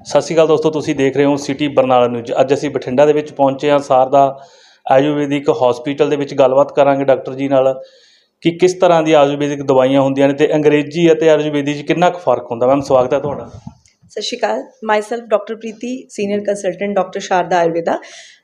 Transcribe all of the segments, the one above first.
ਸਤਿ ਸ਼੍ਰੀ ਅਕਾਲ ਦੋਸਤੋ, ਤੁਸੀਂ ਦੇਖ ਰਹੇ ਹੋ ਸਿਟੀ ਬਰਨਾਲਾ ਨਿਊਜ਼। ਅੱਜ ਅਸੀਂ ਬਠਿੰਡਾ ਦੇ ਵਿੱਚ ਪਹੁੰਚੇ ਹਾਂ ਸਾਰਦਾ ਆਯੁਰਵੈਦਿਕ ਹਸਪੀਟਲ ਦੇ ਵਿੱਚ ਗੱਲਬਾਤ ਕਰਾਂਗੇ ਡਾਕਟਰ ਜੀ ਨਾਲ ਕਿ ਕਿਸ ਤਰ੍ਹਾਂ ਦੀ ਆਯੁਰਵੈਦਿਕ ਦਵਾਈਆਂ ਹੁੰਦੀਆਂ ਨੇ ਤੇ ਅੰਗਰੇਜ਼ੀ ਅਤੇ ਆਯੁਰਵੈਦਿਕ 'ਚ ਕਿੰਨਾ ਕੁ ਫ਼ਰਕ ਹੁੰਦਾ। ਮੈਮ, ਸਵਾਗਤ ਹੈ ਤੁਹਾਡਾ। ਸਤਿ ਸ਼੍ਰੀ ਅਕਾਲ। Myself doctor Preeti senior consultant doctor Sharda Ayurveda.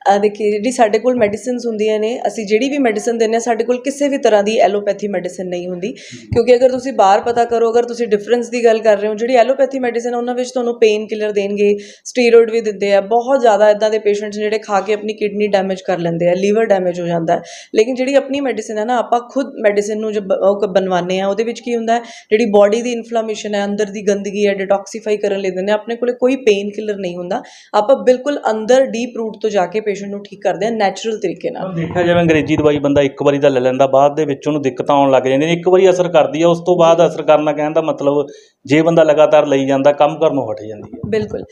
ਅਹ ਦੇਖੀਏ ਜਿਹੜੀ ਸਾਡੇ ਕੋਲ ਮੈਡੀਸਿਨਸ ਹੁੰਦੀਆਂ ਨੇ, ਅਸੀਂ ਜਿਹੜੀ ਵੀ ਮੈਡੀਸਿਨ ਦਿੰਦੇ ਹਾਂ, ਸਾਡੇ ਕੋਲ ਕਿਸੇ ਵੀ ਤਰ੍ਹਾਂ ਦੀ ਐਲੋਪੈਥੀ ਮੈਡੀਸਿਨ ਨਹੀਂ ਹੁੰਦੀ। ਕਿਉਂਕਿ ਅਗਰ ਤੁਸੀਂ ਬਾਹਰ ਪਤਾ ਕਰੋ, ਅਗਰ ਤੁਸੀਂ ਡਿਫਰੈਂਸ ਦੀ ਗੱਲ ਕਰ ਰਹੇ ਹੋ, ਜਿਹੜੀ ਐਲੋਪੈਥੀ ਮੈਡੀਸਿਨ ਉਹਨਾਂ ਵਿੱਚ ਤੁਹਾਨੂੰ ਪੇਨ ਕਿਲਰ ਦੇਣਗੇ ਸਟੀਰੋਇਡ ਵੀ ਦਿੰਦੇ ਆ, ਬਹੁਤ ਜ਼ਿਆਦਾ ਇਦਾਂ ਦੇ ਪੇਸ਼ੈਂਟਸ ਜਿਹੜੇ ਖਾ ਕੇ ਆਪਣੀ ਕਿਡਨੀ ਡੈਮੇਜ ਕਰ ਲੈਂਦੇ ਆ ਲੀਵਰ ਡੈਮੇਜ ਹੋ ਜਾਂਦਾ ਲੇਕਿਨ ਜਿਹੜੀ ਆਪਣੀ ਮੈਡੀਸਿਨ ਹੈ ਨਾ, ਆਪਾਂ ਖੁਦ ਮੈਡੀਸਿਨ ਨੂੰ ਜਬ, ਉਹ ਬਣਵਾਉਂਦੇ ਆ, ਉਹਦੇ ਵਿੱਚ ਕੀ ਹੁੰਦਾ ਜਿਹੜੀ ਬਾਡੀ ਦੀ ਇਨਫਲੇਮੇਸ਼ਨ ਹੈ, ਅੰਦਰ ਦੀ ਗੰਦਗੀ ਹੈ ਡਿਟੌਕਸੀਫਾਈ ਕਰਨ ਲਈ ਦਿੰਦੇ ਆ ਆਪਣੇ ਕੋਲੇ ਕੋਈ ਪੇਨ ਕਿਲਰ ਨਹੀਂ ਹੁੰਦਾ। ਆਪਾਂ ਬਿਲਕੁਲ ਅੰਦਰ ਡੀਪ ਰੂਟ ਤੋਂ ਜਾ ਕੇ ਪੇਸ਼ੈਂਟ ਨੂੰ ਠੀਕ ਕਰਦੇ ਆ ਨੈਚੁਰਲ ਤਰੀਕੇ ਨਾਲ। ਦੇਖਿਆ ਜਾਵੇ ਅੰਗਰੇਜ਼ੀ ਦਵਾਈ ਬੰਦਾ ਇੱਕ ਵਾਰੀ ਤਾਂ ਲੈ ਲੈਂਦਾ ਬਾਅਦ ਦੇ ਵਿੱਚ ਉਹਨੂੰ ਦਿੱਕਤਾਂ ਆਉਣ ਲੱਗ ਜਾਂਦੀਆਂ ਨੇ ਇੱਕ ਵਾਰੀ ਅਸਰ ਕਰਦੀ ਹੈ ਉਸ ਤੋਂ ਬਾਅਦ ਅਸਰ ਕਰਨਾ ਕਹਿਣ ਦਾ ਮਤਲਬ ਜੇ ਬੰਦਾ ਲਗਾਤਾਰ ਲਈ ਜਾਂਦਾ ਕੰਮ ਕਰਨੋਂ ਹਟ ਜਾਂਦੀ ਹੈ ਬਿਲਕੁਲ।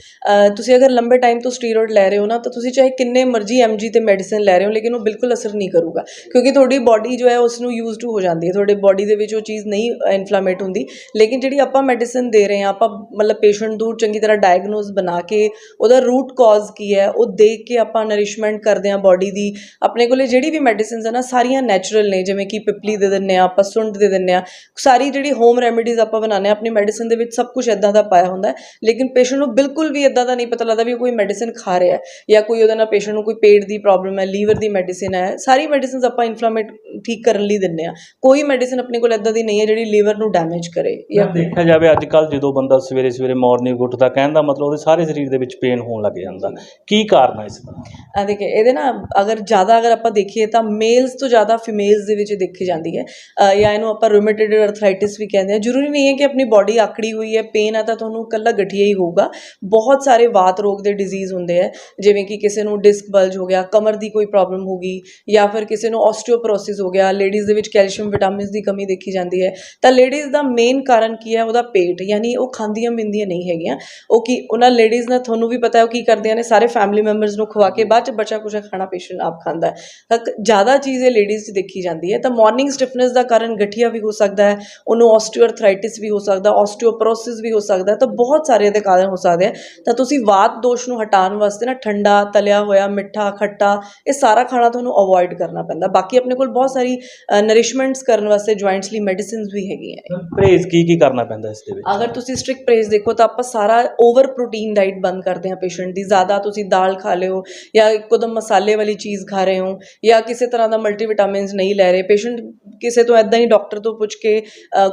ਤੁਸੀਂ ਅਗਰ ਲੰਬੇ ਟਾਈਮ ਤੋਂ ਸਟੀਰੋਇਡ ਲੈ ਰਹੇ ਹੋ ਨਾ ਤਾਂ ਤੁਸੀਂ ਚਾਹੇ ਕਿੰਨੇ ਮਰਜ਼ੀ ਐਮਜੀ ਤੇ ਮੈਡੀਸਿਨ ਲੈ ਰਹੇ ਹੋ ਲੇਕਿਨ ਉਹ ਬਿਲਕੁਲ ਅਸਰ ਨਹੀਂ ਕਰੂਗਾ। ਕਿਉਂਕਿ ਤੁਹਾਡੀ ਬਾਡੀ ਜੋ ਹੈ ਉਸ ਨੂੰ ਯੂਜ਼ ਟੂ ਹੋ ਜਾਂਦੀ ਹੈ। ਤੁਹਾਡੇ ਬਾਡੀ ਦੇ ਵਿੱਚ ਉਹ ਚੀਜ਼ ਨਹੀਂ ਇਨਫਲੇਮੇਟ ਹੁੰਦੀ। ਲੇਕਿਨ ਜਿਹੜੀ ਆਪਾਂ ਮੈਡੀਸਿਨ ਦੇ ਰਹੇ ਹਾਂ ਆਪਾਂ ਮਤਲਬ ਪੇਸ਼ੈਂਟ ਨੂੰ ਚੰਗੀ ਤਰ੍ਹਾਂ ਡਾਇਗਨੋਸ ਬਣਾ ਕੇ ਉਹਦਾ ਰੂਟ ਕਾਜ਼ ਕੀ ਹੈ, ਉਹ ਦੇਖ ਕੇ ਆਪਾਂ ਨਰਿਸ਼ਮੈਂਟ ਕਰਦੇ ਹਾਂ ਬਾਡੀ ਦੀ। ਆਪਣੇ ਕੋਲੇ ਜਿਹੜੀ ਵੀ ਮੈਡੀਸਿਨਸ ਆ ਨਾ, ਸਾਰੀਆਂ ਨੈਚੁਰਲ ਨੇ, ਜਿਵੇਂ ਕਿ ਪਿਪਲੀ ਦੇ ਦਿੰਨੇ ਆ ਆਪਾਂ ਸੁੰਡ ਦੇ ਦਿੰਨੇ ਆ ਸਾਰੀ ਜਿਹੜੀ ਹੋਮ ਰੈਮੇਡੀਜ਼ ਆਪਾਂ ਬਣਾਉਂਦੇ ਹਾਂ, ਆਪਣੀ ਮੈਡੀਸਿਨ ਦੇ ਵਿੱਚ ਸਭ ਕੁਝ ਇਦਾਂ ਦਾ ਪਾਇਆ ਹੁੰਦਾ ਲੇਕਿਨ ਪੇਸ਼ੈਂਟ ਨੂੰ ਬਿਲਕੁਲ ਵੀ ਇਦਾਂ ਦਾ ਨਹੀਂ ਪਤਾ ਲੱਗਦਾ ਵੀ ਉਹ ਕੋਈ ਮੈਡੀਸਿਨ ਖਾ ਰਿਹਾ ਜਾਂ ਕੋਈ ਉਹਦੇ ਨਾਲ ਪੇਸ਼ੈਂਟ ਨੂੰ ਕੋਈ ਪੇਟ ਦੀ ਪ੍ਰੋਬਲਮ ਹੈ, ਲੀਵਰ ਦੀ ਮੈਡੀਸਿਨ ਹੈ। ਸਾਰੀ ਮੈਡੀਸਿਨਸ ਆਪਾਂ ਇਨਫਲਾਮੇਟ ਠੀਕ ਕਰਨ ਲਈ ਦਿੰਨੇ ਆ ਕੋਈ ਮੈਡੀਸਿਨ ਆਪਣੇ ਕੋਲ ਇਦਾਂ ਦੀ ਨਹੀਂ ਹੈ ਜਿਹੜੀ ਲੀਵਰ ਨੂੰ ਡੈਮੇਜ ਕਰੇ ਜਾਂ ਜਾਂ ਦੇਖਿਆ ਜਾਵੇ, ਅੱਜ ਕੱਲ ਜਦੋਂ ਬੰਦਾ ਸਵੇਰੇ ਸਵੇਰੇ ਮਾਰਨਿੰਗ ਉੱਠਦਾ ਕਹਿਣ ਦਾ ਮਤਲਬ ਉਹਦੇ ਸਾਰੇ ਸਰੀਰ ਦੇ ਵਿੱਚ ਪੇਨ ਹੋਣ ਲੱਗ ਜਾਂਦਾ। ਕੀ ਕਾਰਨ ਹੈ ਇਸ ਦਾ? ਆ ਦੇਖੇ, ਇਹਦੇ ਨਾ ਅਗਰ ਜ਼ਿਆਦਾ ਅਗਰ ਆਪਾਂ ਦੇਖੀਏ ਤਾਂ ਮੇਲਸ ਤੋਂ ਜ਼ਿਆਦਾ ਫੀਮੇਲਸ ਦੇ ਵਿੱਚ ਦੇਖੀ ਜਾਂਦੀ ਹੈ। ਜਾਂ ਇਹਨੂੰ ਆਪਾਂ ਰੂਮੇਟਿਡ ਅਰਥਰਾਈਟਿਸ ਵੀ ਕਹਿੰਦੇ ਆ ਜ਼ਰੂਰੀ ਨਹੀਂ ਹੈ ਕਿ ਆਪਣੀ ਬਾਡੀ ਆਕੜੀ ਹੋਈ ਹੈ ਪੇਨ ਆ ਤਾਂ ਤੁਹਾਨੂੰ ਇਕੱਲਾ ਗਠੀਆ ਹੀ ਹੋਊਗਾ। ਬਹੁਤ ਸਾਰੇ ਵਾਤ ਰੋਗ ਦੇ ਡਿਜ਼ੀਜ਼ ਹੁੰਦੇ ਆ ਜਿਵੇਂ ਕਿ ਕਿਸੇ ਨੂੰ ਡਿਸਕ ਬਲਜ ਹੋ ਗਿਆ, ਕਮਰ ਦੀ ਕੋਈ ਪ੍ਰੋਬਲਮ ਹੋ ਗਈ, ਜਾਂ ਫਿਰ ਕਿਸੇ ਨੂੰ ਆਸਟੀਓਪੋਰੋਸਿਸ ਹੋ ਗਿਆ ਲੇਡੀਜ਼ ਦੇ ਵਿੱਚ ਕੈਲਸ਼ੀਅਮ ਵਿਟਾਮਿਨਸ ਦੀ ਕਮੀ ਦੇਖੀ ਜਾਂਦੀ ਹੈ। ਤਾਂ ਲੇਡੀਜ਼ ਦਾ ਮੇਨ ਕਾਰਨ ਕੀ ਹੈ? ਉਹਦਾ ਪੇਟ, ਯਾਨੀ ਉਹ ਖਾਂਦੀਆਂ ਮਿੰਦੀਆਂ ਨਹੀਂ ਹੈਗੀਆਂ। ਉਹ ਕੀ ਉਹਨਾਂ ਲੇਡੀਜ਼ ਨੇ ਤੁਹਾਨੂੰ ਵੀ ਪਤਾ ਹੈ ਉਹ ਕੀ ਕਰਦੀਆਂ ਨੇ ਸਾਰੇ ਫੈਮਿਲੀ ਮੈਂਬਰਸ ਨੂੰ ਖਵਾ ਕੇ ਬਾਅਦ ਚ ਬਚਾ ਕੁਚਾ ਖਾਣਾ ਪੇਸ਼ੈਂਟ ਆਪ ਖਾਂਦਾ ਹੈ। ਜ਼ਿਆਦਾ ਚੀਜ਼ ਇਹ ਲੇਡੀਜ਼ 'ਚ ਦੇਖੀ ਜਾਂਦੀ ਹੈ। ਤਾਂ ਮਾਰਨਿੰਗ ਸਟਿਫਨੈਸ ਦਾ ਕਾਰਨ ਗਠੀਆ ਵੀ ਹੋ ਸਕਦਾ ਹੈ ਉਹਨੂੰ ਆਸਟੀਓਆਰਥਰਾਈਟਿਸ ਵੀ ਹੋ ਸਕਦਾ ਆਸਟੀਓਪੋਰੋਸਿਸ ਵੀ ਹੋ ਸਕਦਾ ਹੈ, ਤਾਂ ਬਹੁਤ ਸਾਰੇ ਇਹਦੇ ਕਾਰਨ ਹੋ ਸਕਦੇ ਆ। ਤਾਂ ਤੁਸੀਂ ਵਾਤ ਦੋਸ਼ ਨੂੰ ਹਟਾਉਣ ਵਾਸਤੇ ਨਾ ਠੰਡਾ ਤਲਿਆ ਹੋਇਆ ਮਿੱਠਾ ਖੱਟਾ ਇਹ ਸਾਰਾ ਖਾਣਾ ਤੁਹਾਨੂੰ ਅਵੋਇਡ ਕਰਨਾ ਪੈਂਦਾ। ਬਾਕੀ ਆਪਣੇ ਕੋਲ ਬਹੁਤ ਸਾਰੀ ਨਰਿਸ਼ਮੈਂਟਸ ਕਰਨ ਵਾਸਤੇ ਜੁਆਇੰਟਸ ਲਈ ਮੈਡੀਸਿਨਸ ਵੀ ਹੈਗੀਆਂ ਪਰਹੇਜ਼ ਕੀ ਕੀ ਕਰਨਾ ਪੈਂਦਾ ਇਸ ਦੇ ਵਿੱਚ? ਅਗਰ ਤੁਸੀਂ ਸਟ੍ਰਿਕਟ ਪ੍ਰੇਸ ਦੇਖੋ ਤਾਂ ਆਪਾਂ ਸਾਰਾ ਓਵਰ ਪ੍ਰੋਟੀਨ ਡਾਈਟ ਬੰਦ ਕਰਦੇ ਹਾਂ ਪੇਸ਼ੈਂਟ ਦੀ। ਜ਼ਿਆਦਾ ਤੁਸੀਂ ਦਾਲ ਖਾ ਲਿਓ ਜਾਂ ਇੱਕੋਦਮ ਮਸਾਲੇ ਵਾਲੀ ਚੀਜ਼ ਖਾ ਰਹੇ ਹੋ ਜਾਂ ਕਿਸੇ ਤਰ੍ਹਾਂ ਦਾ ਮਲਟੀਵਿਟਾਮਿਨਸ ਨਹੀਂ ਲੈ ਰਹੇ। ਪੇਸ਼ੈਂਟ ਕਿਸੇ ਤੋਂ ਐਦਾਂ ਹੀ ਡਾਕਟਰ ਤੋਂ ਪੁੱਛ ਕੇ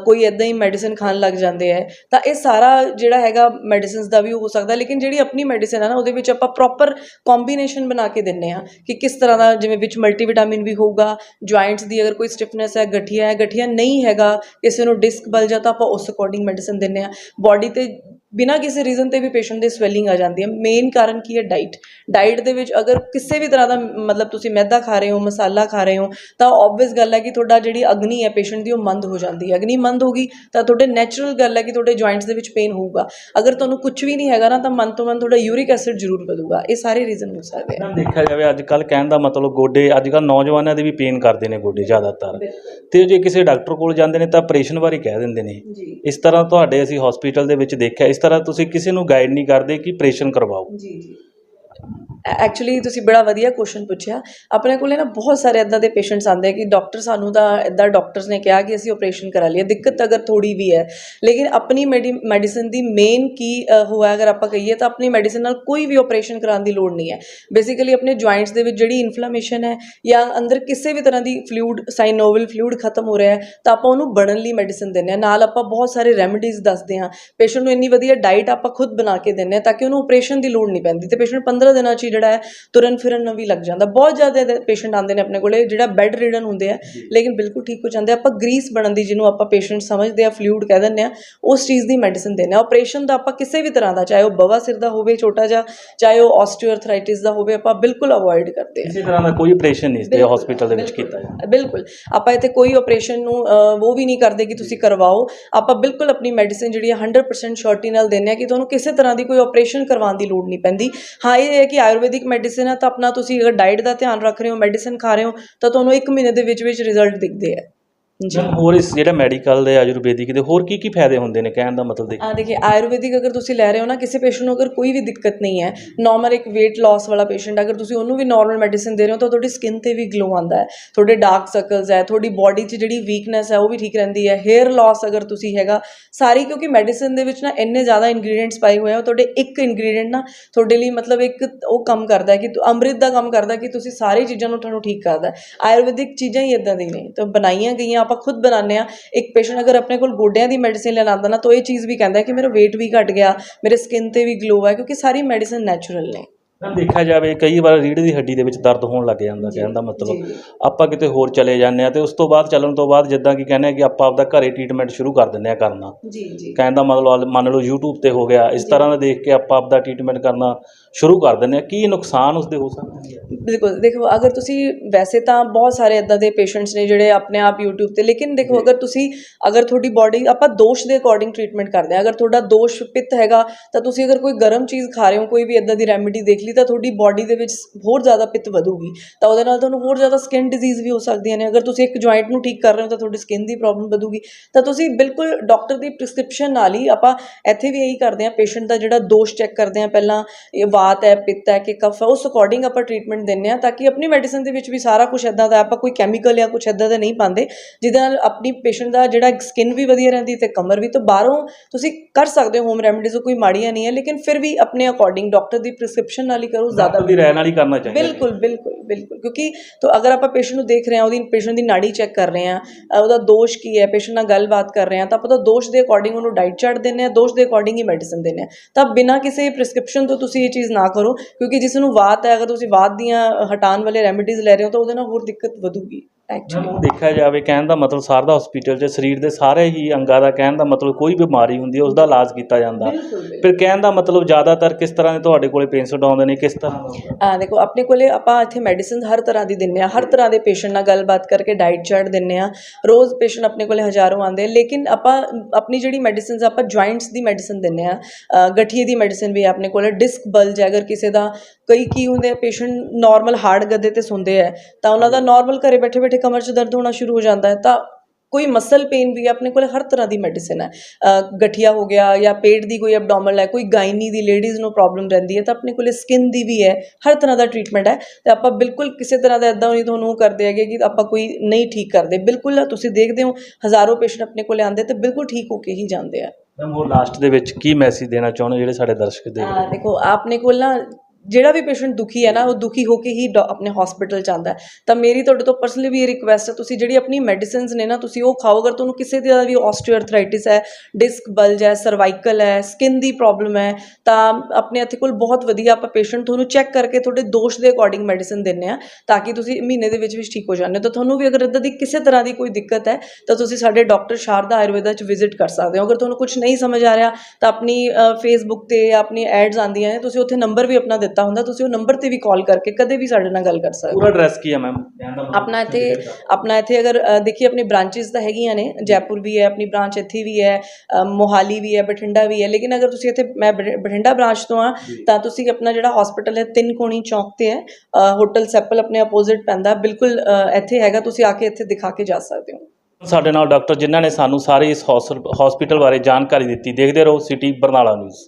ਕੋਈ ਐਦਾਂ ਹੀ ਮੈਡੀਸਿਨ ਖਾਣ ਲੱਗ ਜਾਂਦੇ ਹੈ ਤਾਂ ਇਹ ਸਾਰਾ ਜਿਹੜਾ ਹੈਗਾ ਮੈਡੀਸਿਨਸ ਦਾ ਵੀ ਹੋ ਸਕਦਾ, ਲੇਕਿਨ ਜਿਹੜੀ ਆਪਣੀ ਮੈਡੀਸਿਨ ਹੈ ਨਾ, ਉਹਦੇ ਵਿੱਚ ਆਪਾਂ ਪ੍ਰੋਪਰ ਕੰਬੀਨੇਸ਼ਨ ਬਣਾ ਕੇ ਦਿੰਨੇ ਆ ਕਿ ਕਿਸ ਤਰ੍ਹਾਂ ਦਾ ਜਿਵੇਂ ਵਿੱਚ ਮਲਟੀਵਿਟਾਮਿਨ ਵੀ ਹੋਊਗਾ ਜੁਆਇੰਟਸ ਦੀ ਅਗਰ ਕੋਈ ਸਟਿਫਨੈਸ ਹੈ, ਗਠੀਆ ਹੈ, ਗਠੀਆ ਨਹੀਂ ਹੈਗਾ, ਕਿਸੇ ਨੂੰ ਡਿਸਕ ਬਲ ਜਾਂ ਤਾਂ ਆਪਾਂ ਉਸ ਅਕੋਰਡਿੰਗ ਮੈਡੀਸਿਨ ਦਿੰਨੇ ਆ ਬਾਡੀ ਤੇ ਬਿਨਾਂ ਕਿਸੇ ਰੀਜ਼ਨ ਤੇ ਵੀ ਪੇਸ਼ੈਂਟ ਦੇ ਸਵੈਲਿੰਗ ਆ ਜਾਂਦੀ ਹੈ। ਮੇਨ ਕਾਰਨ ਕੀ ਹੈ? ਡਾਈਟ ਡਾਈਟ ਦੇ ਵਿੱਚ ਅਗਰ ਕਿਸੇ ਵੀ ਤਰ੍ਹਾਂ ਦਾ ਮਤਲਬ ਤੁਸੀਂ ਮੈਦਾ ਖਾ ਰਹੇ ਹੋ ਮਸਾਲਾ ਖਾ ਰਹੇ ਹੋ ਤਾਂ ਆਬਵੀਅਸ ਗੱਲ ਹੈ ਕਿ ਤੁਹਾਡਾ ਜਿਹੜੀ ਅਗਨੀ ਹੈ ਪੇਸ਼ੈਂਟ ਦੀ ਉਹ ਮੰਦ ਹੋ ਜਾਂਦੀ ਹੈ। ਅਗਨੀ ਮੰਦ ਹੋਗੀ ਤਾਂ ਤੁਹਾਡੇ ਨੈਚੁਰਲ ਗੱਲ ਹੈ ਕਿ ਤੁਹਾਡੇ ਜੁਆਇੰਟਸ ਦੇ ਵਿੱਚ ਪੇਨ ਹੋਊਗਾ। ਅਗਰ ਤੁਹਾਨੂੰ ਕੁਝ ਵੀ ਨਹੀਂ ਹੈਗਾ ਨਾ ਤਾਂ ਮਨ ਤੋਂ ਮਨ ਤੁਹਾਡਾ ਯੂਰਿਕ ਐਸਿਡ ਜ਼ਰੂਰ ਵਧੂਗਾ। ਇਹ ਸਾਰੇ ਰੀਜ਼ਨ ਹੋ ਸਕਦੇ ਆ। ਦੇਖਿਆ ਜਾਵੇ ਅੱਜ ਕੱਲ ਕਹਿਣ ਦਾ ਮਤਲਬ ਗੋਡੇ ਅੱਜ ਕੱਲ ਨੌਜਵਾਨਾਂ ਦੇ ਵੀ ਪੇਨ ਕਰਦੇ ਨੇ ਗੋਡੇ ਜ਼ਿਆਦਾਤਰ। ਤੇ ਜੇ ਕਿਸੇ ਡਾਕਟਰ ਕੋਲ ਜਾਂਦੇ ਨੇ ਤਾਂ ਆਪਰੇਸ਼ਨ ਬਾਰੇ ਕਹਿ ਦਿੰਦੇ ਨੇ। ਜੀ। ਇਸ ਤਰ੍ਹਾਂ ਤੁਹਾਡੇ ਅਸੀਂ ਹਸਪੀਟਲ ਦੇ ਵਿੱਚ ਦੇਖਿਆ ਇਸ ਤਰ੍ਹਾਂ ਤੁਸੀਂ ਕਿਸੇ ਨੂੰ ਗਾਈਡ ਨਹੀਂ ਕਰਦੇ ਕਿ ਆਪਰੇਸ਼ਨ ਕਰਵਾਓ। ਜੀ ਜੀ। ਐਕਚੁਅਲੀ ਤੁਸੀਂ ਬੜਾ ਵਧੀਆ ਕੁਐਸਚਨ ਪੁੱਛਿਆ। ਆਪਣੇ ਕੋਲੇ ਨਾ ਬਹੁਤ ਸਾਰੇ ਇਦਾਂ ਦੇ ਪੇਸ਼ੈਂਟਸ ਆਉਂਦੇ ਆ ਕਿ ਡਾਕਟਰ ਸਾਨੂੰ ਤਾਂ ਇਦਾਂ ਡਾਕਟਰਸ ਨੇ ਕਿਹਾ ਕਿ ਅਸੀਂ ਆਪਰੇਸ਼ਨ ਕਰਾ ਲਈਏ। ਦਿੱਕਤ ਅਗਰ ਥੋੜੀ ਵੀ ਹੈ, ਲੇਕਿਨ ਆਪਣੀ ਮੈਡੀਸਿਨ ਦੀ ਮੇਨ ਕੀ ਹੋਇਆ ਅਗਰ ਆਪਾਂ ਕਹੀਏ ਤਾਂ ਆਪਣੀ ਮੈਡੀਸਿਨ ਨਾਲ ਕੋਈ ਵੀ ਆਪਰੇਸ਼ਨ ਕਰਾਉਣ ਦੀ ਲੋੜ ਨਹੀਂ ਹੈ। ਬੇਸਿਕਲੀ ਆਪਣੇ ਜੁਆਇੰਟਸ ਦੇ ਵਿੱਚ ਜਿਹੜੀ ਇਨਫਲੇਮੇਸ਼ਨ ਹੈ ਜਾਂ ਅੰਦਰ ਕਿਸੇ ਵੀ ਤਰ੍ਹਾਂ ਦੀ ਫਲੂਇਡ ਸਾਈਨੋਵਲ ਫਲੂਇਡ ਖਤਮ ਹੋ ਰਿਹਾ ਹੈ, ਤਾਂ ਆਪਾਂ ਉਹਨੂੰ ਬਣਨ ਲਈ ਮੈਡੀਸਿਨ ਦਿੰਦੇ ਹਾਂ। ਨਾਲ ਆਪਾਂ ਬਹੁਤ ਸਾਰੇ ਰੈਮਡੀਜ਼ ਦੱਸਦੇ ਹਾਂ। ਪੇਸ਼ੈਂਟ ਨੂੰ ਇੰਨੀ ਵਧੀਆ ਡਾਈਟ ਆਪਾਂ ਖੁਦ ਬਣਾ ਕੇ ਦਿੰਦੇ ਹਾਂ ਤਾਂ ਕਿ ਉਹਨੂੰ ਆਪਰੇਸ਼ਨ ਦੀ ਲੋੜ ਨਹੀਂ ਪੈਂਦੀ। ਤੇ ਪੇਸ਼ੈਂਟ 15 ਦਿਨਾਂ 'ਚ ਹੀ ਜਿਹੜਾ ਹੈ ਤੁਰਨ ਫਿਰਨ ਨੂੰ ਵੀ ਲੱਗ ਜਾਂਦਾ। ਬਹੁਤ ਜ਼ਿਆਦਾ ਪੇਸ਼ੈਂਟ ਆਉਂਦੇ ਨੇ ਆਪਣੇ ਕੋਲੇ ਜਿਹੜਾ ਬੈੱਡ ਰਿਡਨ ਹੁੰਦੇ ਆ ਲੇਕਿਨ ਬਿਲਕੁਲ ਠੀਕ ਹੋ ਜਾਂਦੇ। ਆਪਾਂ ਗਰੀਸ ਬਣਨ ਦੀ ਜਿਹਨੂੰ ਆਪਾਂ ਪੇਸ਼ੈਂਟ ਸਮਝਦੇ ਆ ਫਲੂਇਡ ਕਹਿ ਦਿੰਦੇ ਆ ਉਸ ਚੀਜ਼ ਦੀ ਮੈਡੀਸਿਨ ਆ। ਆਪਰੇਸ਼ਨ ਦਾ ਆਪਾਂ ਕਿਸੇ ਵੀ ਤਰ੍ਹਾਂ ਦਾ ਚਾਹੇ ਉਹ ਬਵਾਸੀਰ ਦਾ ਹੋਵੇ ਛੋਟਾ ਜਿਹਾ ਚਾਹੇ ਉਹ ਆਸਟੀਓਆਰਥਰਾਈਟਿਸ ਦਾ ਹੋਵੇ ਆਪਾਂ ਬਿਲਕੁਲ ਅਵੋਇਡ ਕਰਦੇ ਆ। ਕਿਸੇ ਤਰ੍ਹਾਂ ਦਾ ਕੋਈ ਆਪਰੇਸ਼ਨ ਨਹੀਂ ਇਸ ਦੇ ਹਸਪੀਟਲ ਦੇ ਵਿੱਚ ਕੀਤਾ ਜਾਂਦਾ। ਬਿਲਕੁਲ। ਆਪਾਂ ਇੱਥੇ ਕੋਈ ਆਪਰੇਸ਼ਨ ਨੂੰ ਉਹ ਵੀ ਨਹੀਂ ਕਰਦੇ ਕਿ ਤੁਸੀਂ ਕਰਵਾਓ। ਆਪਾਂ ਬਿਲਕੁਲ ਆਪਣੀ ਮੈਡੀਸਿਨ ਜਿਹੜੀ ਹੈ 100% ਸ਼ੋਰਟੀ ਨਾਲ ਦਿੰਦੇ ਆ ਕਿ ਤੁਹਾਨੂੰ ਕਿਸੇ ਤਰ੍ਹਾਂ ਦੀ ਕੋਈ ਆਪਰੇਸ਼ਨ ਕਰਵਾਉਣ ਦੀ ਲੋੜ ਨਹੀਂ ਪੈਂਦੀ। ਹਾਂ ਇਹ ਹੈ ਕਿ ਆਯੁਰਵੈਦਿਕ ਮੈਡੀਸਿਨ ਹੈ ਤਾਂ ਆਪਣਾ ਤੁਸੀਂ ਅਗਰ ਡਾਈਟ ਦਾ ਧਿਆਨ ਰੱਖ ਰਹੇ ਹੋ ਮੈਡੀਸਿਨ ਖਾ ਰਹੇ ਹੋ, ਤਾਂ ਤੁਹਾਨੂੰ ਇੱਕ ਮਹੀਨੇ ਦੇ ਵਿੱਚ ਵਿੱਚ ਰਿਜ਼ਲਟ ਦਿਖਦੇ ਆ। ਜੀ। ਮੈਮ ਹੋਰ ਇਸ ਜਿਹੜਾ ਮੈਡੀਕਲ ਦੇ ਆਯੁਰਵੈਦਿਕ ਦੇ ਹੋਰ ਕੀ ਕੀ ਫਾਇਦੇ ਹੁੰਦੇ ਨੇ ਕਹਿਣ ਦਾ ਮਤਲਬ ਦੇਖੋ। ਆ ਦੇਖिए ਆਯੁਰਵੈਦਿਕ ਅਗਰ ਤੁਸੀਂ ਲੈ ਰਹੇ ਹੋ ਨਾ ਕਿਸੇ ਪੇਸ਼ੈਂਟ ਨੂੰ ਅਗਰ ਕੋਈ ਵੀ ਦਿੱਕਤ ਨਹੀਂ ਹੈ ਨਾਰਮਲ ਇੱਕ weight loss ਵਾਲਾ ਪੇਸ਼ੈਂਟ ਅਗਰ ਤੁਸੀਂ ਉਹਨੂੰ ਵੀ ਨਾਰਮਲ ਮੈਡੀਸਿਨ ਦੇ ਰਹੇ ਹੋ ਤਾਂ ਤੁਹਾਡੀ ਸਕਿਨ ਤੇ ਵੀ ਗਲੋ ਆਉਂਦਾ ਹੈ। ਤੁਹਾਡੇ ਡਾਰਕ ਸਰਕਲਸ ਹੈ ਤੁਹਾਡੀ ਬਾਡੀ 'ਚ ਜਿਹੜੀ ਵੀਕਨੈਸ ਹੈ ਉਹ ਵੀ ਠੀਕ ਰਹਿੰਦੀ ਹੈ। ਹੇਅਰ ਲਾਸ ਅਗਰ ਤੁਸੀਂ ਹੈਗਾ ਸਾਰੀ ਕਿਉਂਕਿ ਮੈਡੀਸਿਨ ਦੇ ਵਿੱਚ ਨਾ ਇੰਨੇ ਜ਼ਿਆਦਾ ਇੰਗਰੀਡੀਐਂਟਸ ਪਾਏ ਹੋਏ ਆ ਉਹ ਤੁਹਾਡੇ ਇੱਕ ਇੰਗਰੀਡੀਐਂਟ ਨਾ ਤੁਹਾਡੇ ਲਈ ਮਤਲਬ ਇੱਕ ਉਹ ਕੰਮ ਕਰਦਾ ਹੈ ਕਿ ਤੁ- ਅੰਮ੍ਰਿਤ ਦਾ ਕੰਮ ਕਰਦਾ ਹੈ ਕਿ ਤੁਸੀਂ ਸਾਰੀ ਚੀਜ਼ਾਂ ਨੂੰ ਤੁਹਾਨੂੰ ਠੀਕ ਕਰਦਾ ਹੈ। ਆਯੁਰਵੈਦਿਕ ਚੀਜ਼ਾਂ ਹੀ ਇਦਾਂ ਦੀ ਨੇ ਤਾਂ ਬਣਾਈਆਂ ਗਈਆਂ ਆਪਾਂ ਖੁਦ ਬਣਾਉਂਦੇ ਆ ਇੱਕ ਪੇਸ਼ੈਂਟ ਅਗਰ ਆਪਣੇ ਕੋਲ ਗੋਡਿਆਂ ਦੀ ਮੈਡੀਸਿਨ ਲੈਣ ਆਉਂਦਾ ਨਾ ਤਾਂ ਇਹ ਚੀਜ਼ ਵੀ ਕਹਿੰਦਾ ਕਿ ਮੇਰਾ weight ਵੀ ਘਟ ਗਿਆ ਮੇਰੇ ਸਕਿਨ ਤੇ ਵੀ ਗਲੋ ਹੈ ਕਿਉਂਕਿ ਸਾਰੀ ਮੈਡੀਸਿਨ ਨੈਚੁਰਲ ਨੇ। ਦੇਖਿਆ ਜਾਵੇ ਕਈ ਵਾਰ ਰੀੜ੍ਹ ਦੀ ਹੱਡੀ ਦੇ ਵਿੱਚ ਦਰਦ ਹੋਣ ਲੱਗ ਜਾਂਦਾ ਕਹਿਣ ਦਾ ਮਤਲਬ। ਆਪਾਂ ਕਿਤੇ ਹੋਰ ਚਲੇ ਜਾਂਦੇ ਆ ਤੇ ਉਸ ਤੋਂ ਬਾਅਦ ਚੱਲਣ ਤੋਂ ਬਾਅਦ ਜਿੱਦਾਂ ਕਿ ਕਹਿੰਦੇ ਆ ਕਿ ਆਪਾਂ ਆਪਦਾ ਘਰੇ ਟ੍ਰੀਟਮੈਂਟ ਸ਼ੁਰੂ ਕਰ ਦਿੰਦੇ ਆ ਕਰਨਾ। ਜੀ ਜੀ। ਕਹਿਣ ਦਾ ਮਤਲਬ ਮੰਨ ਲਓ YouTube ਤੇ ਹੋ ਗਿਆ ਇਸ ਤਰ੍ਹਾਂ ਦਾ ਦੇਖ ਕੇ ਆਪਾਂ ਆਪਦਾ ਟ੍ਰੀਟਮੈਂਟ ਕਰਨਾ। ਸ਼ੁਰੂ ਕਰ ਦਿੰਦੇ ਆ ਕੀ ਨੁਕਸਾਨ ਉਸਦੇ ਹੋ ਸਕਦੇ ਆ ਦੇਖੋ ਦੇਖੋ ਅਗਰ ਤੁਸੀਂ ਵੈਸੇ ਤਾਂ ਬਹੁਤ ਸਾਰੇ ਇਦਾਂ ਦੇ ਪੇਸ਼ੈਂਟਸ ਨੇ ਜਿਹੜੇ ਆਪਣੇ ਆਪ YouTube ਤੇ ਲੇਕਿਨ ਦੇਖੋ ਅਗਰ ਤੁਸੀਂ ਅਗਰ ਤੁਹਾਡੀ ਬਾਡੀ ਆਪਾਂ ਦੋਸ਼ ਦੇ ਅਕੋਰਡਿੰਗ ਟ੍ਰੀਟਮੈਂਟ ਕਰਦੇ ਹਾਂ। ਅਗਰ ਤੁਹਾਡਾ ਦੋਸ਼ ਪਿੱਤ ਹੈਗਾ ਤਾਂ ਤੁਸੀਂ ਅਗਰ ਕੋਈ ਗਰਮ ਚੀਜ਼ ਖਾ ਰਹੇ ਹੋ ਕੋਈ ਵੀ ਇਦਾਂ ਦੀ ਰੈਮੇਡੀ ਦੇਖ ਲਈ ਤਾਂ ਤੁਹਾਡੀ ਬਾਡੀ ਦੇ ਵਿੱਚ ਹੋਰ ਜ਼ਿਆਦਾ ਪਿੱਤ ਵਧੂਗੀ। ਤਾਂ ਉਹਦੇ ਨਾਲ ਤੁਹਾਨੂੰ ਹੋਰ ਜ਼ਿਆਦਾ ਸਕਿਨ ਡਿਜ਼ੀਜ਼ ਵੀ ਹੋ ਸਕਦੀਆਂ ਨੇ। ਅਗਰ ਤੁਸੀਂ ਇੱਕ ਜੁਆਇੰਟ ਨੂੰ ਠੀਕ ਕਰ ਰਹੇ ਹੋ ਤਾਂ ਤੁਹਾਡੀ ਸਕਿਨ ਦੀ ਪ੍ਰੋਬਲਮ ਵਧੂਗੀ। ਤਾਂ ਤੁਸੀਂ ਬਿਲਕੁਲ ਡਾਕਟਰ ਦੀ ਪ੍ਰਿਸਕ੍ਰਿਪਸ਼ਨ ਨਾਲ ਹੀ ਆਪਾਂ ਇੱਥੇ ਵੀ ਇਹੀ ਕਰਦੇ ਹਾਂ ਪੇਸ਼ੈਂਟ ਦਾ ਜਿਹੜਾ ਦੋਸ਼ ਚੈੱਕ ਕਰਦੇ ਹਾਂ ਪਹਿਲਾਂ ਵਾਤ ਹੈ ਪਿੱਤ ਹੈ ਕਿ ਕਫ ਹੈ ਉਸ ਅਕੋਰਡਿੰਗ ਆਪਾਂ ਟ੍ਰੀਟਮੈਂਟ ਦਿੰਦੇ ਹਾਂ ਤਾਂ ਕਿ ਆਪਣੀ ਮੈਡੀਸਿਨ ਦੇ ਵਿੱਚ ਵੀ ਸਾਰਾ ਕੁਝ ਇਦਾਂ ਦਾ ਆਪਾਂ ਕੋਈ ਕੈਮੀਕਲ ਜਾਂ ਕੁਝ ਇਦਾਂ ਦਾ ਨਹੀਂ ਪਾਉਂਦੇ ਜਿਹਦੇ ਨਾਲ ਆਪਣੀ ਪੇਸ਼ੈਂਟ ਦਾ ਜਿਹੜਾ ਸਕਿਨ ਵੀ ਵਧੀਆ ਰਹਿੰਦੀ ਤੇ ਕਮਰ ਵੀ ਤਾਂ ਬਾਹਰੋਂ ਤੁਸੀਂ ਕਰ ਸਕਦੇ ਹੋ ਹੋਮ ਰੈਮਡੀਜ਼ ਕੋਈ ਮਾੜੀਆਂ ਨਹੀਂ ਹੈ ਲੇਕਿਨ ਫਿਰ ਵੀ ਆਪਣੇ ਅਕੋਰਡਿੰਗ ਡਾਕਟਰ ਦੀ ਪ੍ਰਿਸਕ੍ਰਿਪਸ਼ਨ ਨਾਲ ਹੀ ਕਰੋ ਜ਼ਿਆਦਾ ਦੀ ਰਾਏ ਨਾਲ ਹੀ ਕਰਨਾ ਚਾਹੀਦਾ। ਬਿਲਕੁਲ ਬਿਲਕੁਲ ਬਿਲਕੁਲ ਕਿਉਂਕਿ ਤਾਂ ਅਗਰ ਆਪਾਂ ਪੇਸ਼ੈਂਟ ਨੂੰ ਦੇਖ ਰਹੇ ਹਾਂ ਉਹਦੀ ਪੇਸ਼ੈਂਟ ਦੀ ਨਾੜੀ ਚੈੱਕ ਕਰ ਰਹੇ ਹਾਂ ਉਹਦਾ ਦੋਸ਼ ਕੀ ਹੈ ਪੇਸ਼ੈਂਟ ਨਾਲ ਗੱਲਬਾਤ ਕਰ ਰਹੇ ਹਾਂ ਤਾਂ ਆਪਾਂ ਉਹਦਾ ਦੋਸ਼ ਦੇ ਅਕੋਰਡਿੰਗ ਉਹਨੂੰ ਡਾਈਟ ਚਾਰਟ ਦਿੰਦੇ ਹਾਂ ਦੋਸ਼ ਦੇ ਅਕੋਰਡਿੰਗ ਹੀ ਮੈਡੀਸਿਨ ਦਿੰਦੇ ਹਾਂ ਤਾਂ ਬਿਨਾਂ ਕਿਸੇ ਪ੍ਰਿਸਕ੍ਰਿਪਸ਼ਨ ਤੋਂ ਤੁਸੀਂ ਇਹ ਚੀਜ਼ ਨਾ ਕਰੋ, ਕਿਉਂਕਿ ਜਿਸ ਨੂੰ ਵਾਤ ਹੈ, ਅਗਰ ਤੁਸੀਂ ਵਾਤ ਦੀਆਂ ਹਟਾਉਣ ਵਾਲੇ ਰੈਮੇਡੀਜ਼ ਲੈ ਰਹੇ ਹੋ, ਤਾਂ ਉਹਦੇ ਨਾਲ ਹੋਰ ਦਿੱਕਤ ਵਧੂਗੀ। ਐਕਚੁਅਲੀ ਦੇਖਿਆ ਜਾਵੇ ਕਹਿਣ ਦਾ ਮਤਲਬ ਸਾਰਦਾ ਹਸਪੀਟਲ 'ਚ ਸਰੀਰ ਦੇ ਸਾਰੇ ਹੀ ਅੰਗਾਂ ਦਾ ਕਹਿਣ ਦਾ ਮਤਲਬ ਕੋਈ ਬਿਮਾਰੀ ਹੁੰਦੀ ਹੈ ਉਸ ਦਾ ਇਲਾਜ ਕੀਤਾ ਜਾਂਦਾ। ਫਿਰ ਕਹਿਣ ਦਾ ਮਤਲਬ ਜ਼ਿਆਦਾਤਰ ਕਿਸ ਤਰ੍ਹਾਂ ਦੇ ਤੁਹਾਡੇ ਕੋਲੇ ਪੇਸ਼ੈਂਟ ਆਉਂਦੇ ਨੇ ਕਿਸ ਤਰ੍ਹਾਂ ਦਾ? ਆ ਦੇਖੋ ਆਪਣੇ ਕੋਲੇ ਆਪਾਂ ਇੱਥੇ ਮੈਡੀਸਿਨ ਹਰ ਤਰ੍ਹਾਂ ਦੀ ਦਿੰਨੇ ਆ ਹਰ ਤਰ੍ਹਾਂ ਦੇ ਪੇਸ਼ੈਂਟ ਨਾਲ ਗੱਲਬਾਤ ਕਰਕੇ ਡਾਈਟ ਚਾਰਟ ਦਿੰਨੇ ਆ ਰੋਜ਼ ਪੇਸ਼ੈਂਟ ਆਪਣੇ ਕੋਲੇ ਹਜ਼ਾਰੋਂ ਆਉਂਦੇ ਆ ਲੇਕਿਨ ਆਪਾਂ ਆਪਣੀ ਜਿਹੜੀ ਮੈਡੀਸਿਨਸ ਆਪਾਂ ਜੁਆਇੰਟਸ ਦੀ ਮੈਡੀਸਿਨ ਦਿੰਨੇ ਆ ਗਠੀਏ ਦੀ ਮੈਡੀਸਿਨ ਵੀ ਆਪਣੇ ਕੋਲੇ ਡਿਸਕ ਬਲਜ ਅਗਰ ਕਿਸੇ ਦਾ ਕਈ ਕੀ ਹੁੰਦੇ ਆ ਪੇਸ਼ੈਂਟ ਨਾਰਮਲ ਹਾਰਡ ਗੱਦੇ ਤੇ ਸੁੰਦੇ ਆ ਤਾਂ ਉਹਨਾਂ ਦਾ ਨਾਰਮਲ ਘਰੇ ਬੈਠੇ ਬੈਠੇ ਕਮਰ 'ਚ ਦਰਦ ਹੋਣਾ ਸ਼ੁਰੂ ਹੋ ਜਾਂਦਾ ਹੈ ਤਾਂ ਕੋਈ ਮਸਲ ਪੇਨ ਵੀ ਆਪਣੇ ਕੋਲੇ ਹਰ ਤਰ੍ਹਾਂ ਦੀ ਮੈਡੀਸਿਨ ਹੈ। ਗਠੀਆ ਹੋ ਗਿਆ ਜਾਂ ਪੇਟ ਦੀ ਕੋਈ ਐਬਡੋਮਲ ਹੈ ਕੋਈ ਗਾਇਨੀ ਦੀ ਲੇਡੀਜ਼ ਨੂੰ ਪ੍ਰੋਬਲਮ ਰਹਿੰਦੀ ਹੈ ਤਾਂ ਆਪਣੇ ਕੋਲੇ ਸਕਿਨ ਦੀ ਵੀ ਹੈ ਹਰ ਤਰ੍ਹਾਂ ਦਾ ਟ੍ਰੀਟਮੈਂਟ ਹੈ। ਤੇ ਆਪਾਂ ਬਿਲਕੁਲ ਕਿਸੇ ਤਰ੍ਹਾਂ ਦਾ ਇਦਾਂ ਨਹੀਂ ਤੁਹਾਨੂੰ ਕਰਦੇ ਹੈਗੇ ਕਿ ਆਪਾਂ ਕੋਈ ਨਹੀਂ ਠੀਕ ਕਰਦੇ। ਬਿਲਕੁਲ ਤੁਸੀਂ ਦੇਖਦੇ ਹੋ ਹਜ਼ਾਰੋਂ ਪੇਸ਼ੈਂਟ ਆਪਣੇ ਕੋਲੇ ਆਉਂਦੇ ਤੇ ਬਿਲਕੁਲ ਠੀਕ ਹੋ ਕੇ ਹੀ ਜਾਂਦੇ ਆ। ਮੈਮ ਹੋਰ ਲਾਸਟ ਦੇ ਵਿੱਚ ਕੀ ਮੈਸੇਜ ਦੇਣਾ ਚਾਹੁੰਦੇ ਜਿਹੜੇ ਸਾਡੇ ਦਰਸ਼ਕ ਦੇਖ ਰਹੇ ਆ ਦੇਖੋ ਆਪਣੇ ਕੋਲ ਨਾ ਜਿਹੜਾ ਵੀ ਪੇਸ਼ੈਂਟ ਦੁਖੀ ਹੈ ਨਾ, ਉਹ ਦੁਖੀ ਹੋ ਕੇ ਹੀ ਡੋ- ਆਪਣੇ ਹਸਪੀਟਲ ਚ ਆਉਂਦਾ ਤਾਂ ਮੇਰੀ ਤੁਹਾਡੇ ਤੋਂ ਪਰਸਨਲੀ ਵੀ ਇਹ ਰਿਕੁਐਸਟ ਹੈ, ਤੁਸੀਂ ਜਿਹੜੀ ਆਪਣੀ ਮੈਡੀਸਿਨਸ ਨੇ ਨਾ, ਤੁਸੀਂ ਉਹ ਖਾਓ। ਅਗਰ ਤੁਹਾਨੂੰ ਕਿਸੇ ਦਾ ਵੀ ਆਸਟੀਓਆਰਥਰਾਈਟਿਸ ਹੈ ਡਿਸਕ ਬਲਜ ਹੈ ਸਰਵਾਈਕਲ ਹੈ ਸਕਿਨ ਦੀ ਪ੍ਰੋਬਲਮ ਹੈ, ਤਾਂ ਆਪਣੇ ਇੱਥੇ ਕੋਲ ਬਹੁਤ ਵਧੀਆ ਆਪਾਂ ਪੇਸ਼ੈਂਟ ਤੁਹਾਨੂੰ ਚੈੱਕ ਕਰਕੇ ਤੁਹਾਡੇ ਦੋਸ਼ ਦੇ ਅਕੋਰਡਿੰਗ ਮੈਡੀਸਿਨ ਦਿੰਨੇ ਆ ਤਾਂ ਕਿ ਤੁਸੀਂ ਮਹੀਨੇ ਦੇ ਵਿੱਚ ਵਿੱਚ ਠੀਕ ਹੋ ਜਾਂਦੇ ਹੋ। ਤਾਂ ਤੁਹਾਨੂੰ ਵੀ ਅਗਰ ਇੱਦਾਂ ਦੀ ਕਿਸੇ ਤਰ੍ਹਾਂ ਦੀ ਕੋਈ ਦਿੱਕਤ ਹੈ, ਤਾਂ ਤੁਸੀਂ ਸਾਡੇ ਡਾਕਟਰ ਸ਼ਾਰਦਾ ਆਯੁਰਵੇਦਾ ਚ ਵਿਜ਼ਿਟ ਕਰ ਸਕਦੇ ਹੋ। ਅਗਰ ਤੁਹਾਨੂੰ ਕੁਝ ਨਹੀਂ ਸਮਝ ਆ ਰਿਹਾ, ਤਾਂ ਆਪਣੀ ਫੇਸਬੁੱਕ ਤੇ ਜਾਂ ਆਪਣੀ ਐਡਸ ਆਉਂਦੀਆਂ ਨੇ, ਤੁਸੀਂ ਉੱਥੇ ਨੰਬਰ ਵੀ ਆਪਣਾ ਦਿੱਤਾ ਹੁੰਦਾ ਤੁਸੀਂ ਉਹ ਨੰਬਰ ਤੇ ਵੀ ਕਾਲ ਕਰਕੇ ਕਦੇ ਵੀ ਸਾਡੇ ਨਾਲ ਗੱਲ ਕਰ ਸਕਦੇ ਹੋ ਪੂਰਾ ਐਡਰੈਸ ਕੀ ਹੈ ਮੈਮ ਆਪਣਾ ਇੱਥੇ ਆਪਣਾ ਇੱਥੇ ਅਗਰ ਦੇਖੀਏ ਆਪਣੀ ਬ੍ਰਾਂਚਸ ਤਾਂ ਹੈਗੀਆਂ ਨੇ ਜੈਪੁਰ ਵੀ ਹੈ ਆਪਣੀ ਬ੍ਰਾਂਚ ਇੱਥੇ ਵੀ ਹੈ ਮੋਹਾਲੀ ਵੀ ਹੈ ਬਠਿੰਡਾ ਵੀ ਹੈ ਲੇਕਿਨ ਅਗਰ ਤੁਸੀਂ ਇੱਥੇ ਮੈਂ ਬਠ- ਬਠਿੰਡਾ ਬ੍ਰਾਂਚ ਤੋਂ ਆ ਤਾਂ ਤੁਸੀਂ ਆਪਣਾ ਜਿਹੜਾ ਹਸਪੀਟਲ ਹੈ ਤਿੰਨ ਕੋਣੀ ਚੌਂਕ ਤੇ ਹੈ ਹੋਟਲ ਸੈਪਲ ਆਪਣੇ ਅਪੋਜ਼ਿਟ ਪੈਂਦਾ ਬਿਲਕੁਲ ਇੱਥੇ ਹੈਗਾ ਤੁਸੀਂ ਆ ਕੇ ਇੱਥੇ ਦਿਖਾ ਕੇ ਜਾ ਸਕਦੇ ਹੋ। ਸਾਡੇ ਨਾਲ ਡਾਕਟਰ ਜਿਨ੍ਹਾਂ ਨੇ ਸਾਨੂੰ ਸਾਰੀ ਇਸ ਹਸਪੀਟਲ ਬਾਰੇ ਜਾਣਕਾਰੀ ਦਿੱਤੀ ਦੇਖਦੇ ਰਹੋ ਸਿਟੀ ਬਰਨਾਲਾ ਨਿਊਜ਼